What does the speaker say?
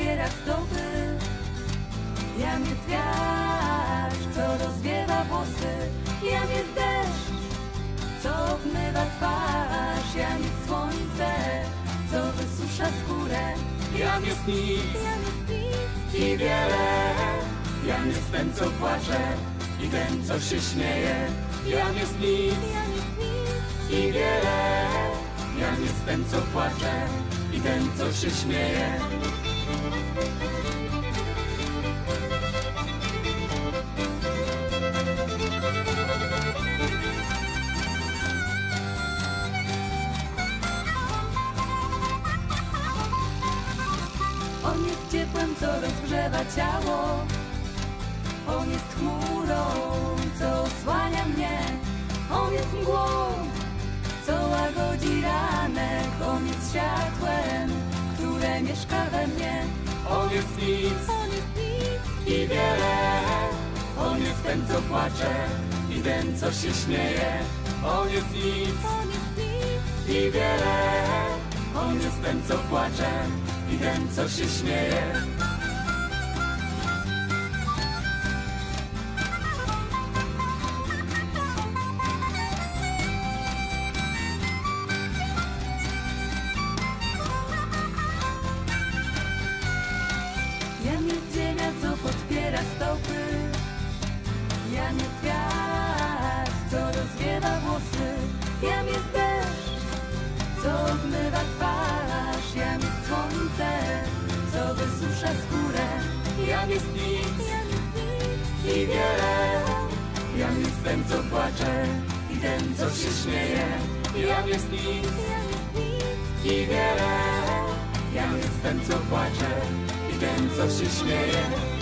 zbierać zdoby Jam jest wiatr, co rozwiewa włosy. Jam jest deszcz, co obmywa twarz. Jam jest słońce, co wysusza skórę. Jam jest nic, jam jest nic i wiele. Jam jest ten, co płacze i ten, co się śmieje. Jam jest nic, jam jest nic i wiele. Jam jest ten, co płacze i ten, co się śmieje. On jest ciepłem, co rozgrzewa ciało. On jest chmurą, co osłania mnie. On jest mgłą, co łagodzi ranek. On jest światłem, mieszka we mnie. On jest nic On jest nic, i wiele. On jest ten, co płacze i ten, co się śmieje. On jest nic on jest nic, i wiele. On jest ten, co płacze i ten, co się śmieje. Wysusza skórę. Jam jest nic i wiele. Jam jest ten, co płacze i ten, co się śmieje. Jam jest nic. i wiele. Jam jest ten, co płacze i ten, co się śmieje.